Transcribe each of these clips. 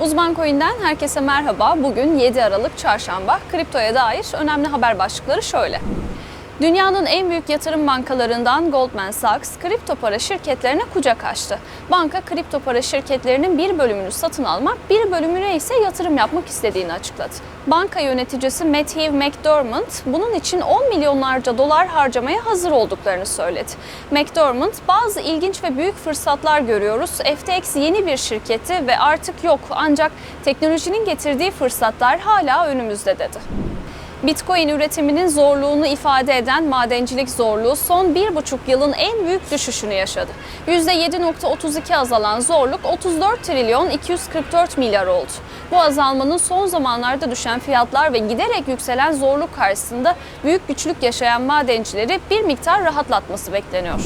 Uzman Coin'den herkese merhaba. Bugün 7 Aralık Çarşamba. Kriptoya dair önemli haber başlıkları şöyle. Dünyanın en büyük yatırım bankalarından Goldman Sachs kripto para şirketlerine kucak açtı. Banka kripto para şirketlerinin bir bölümünü satın almak, bir bölümüne ise yatırım yapmak istediğini açıkladı. Banka yöneticisi Matthew McDermott bunun için 10 milyonlarca dolar harcamaya hazır olduklarını söyledi. McDermott bazı ilginç ve büyük fırsatlar görüyoruz. FTX yeni bir şirketi ve artık yok ancak teknolojinin getirdiği fırsatlar hala önümüzde dedi. Bitcoin üretiminin zorluğunu ifade eden madencilik zorluğu son bir buçuk yılın en büyük düşüşünü yaşadı. %7.32 azalan zorluk 34 trilyon 244 milyar oldu. Bu azalmanın son zamanlarda düşen fiyatlar ve giderek yükselen zorluk karşısında büyük güçlük yaşayan madencileri bir miktar rahatlatması bekleniyor.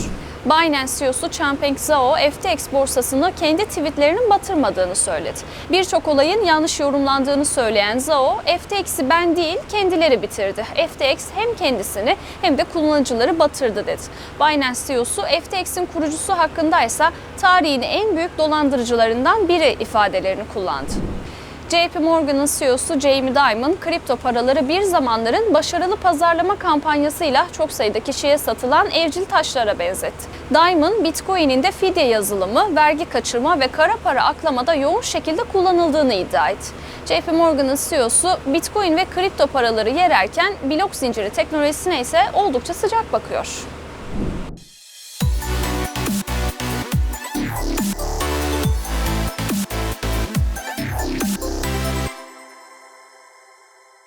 Binance CEO'su Changpeng Zhao, FTX borsasını kendi tweetlerinin batırmadığını söyledi. Birçok olayın yanlış yorumlandığını söyleyen Zhao, FTX'i ben değil kendileri bitirdi. FTX hem kendisini hem de kullanıcıları batırdı dedi. Binance CEO'su FTX'in kurucusu hakkındaysa tarihin en büyük dolandırıcılarından biri ifadelerini kullandı. JP Morgan'ın CEO'su Jamie Dimon, kripto paraları bir zamanların başarılı pazarlama kampanyasıyla çok sayıda kişiye satılan evcil taşlara benzetti. Dimon, Bitcoin'in de fidye yazılımı, vergi kaçırma ve kara para aklamada yoğun şekilde kullanıldığını iddia etti. JP Morgan'ın CEO'su Bitcoin ve kripto paraları yererken blok zinciri teknolojisine ise oldukça sıcak bakıyor.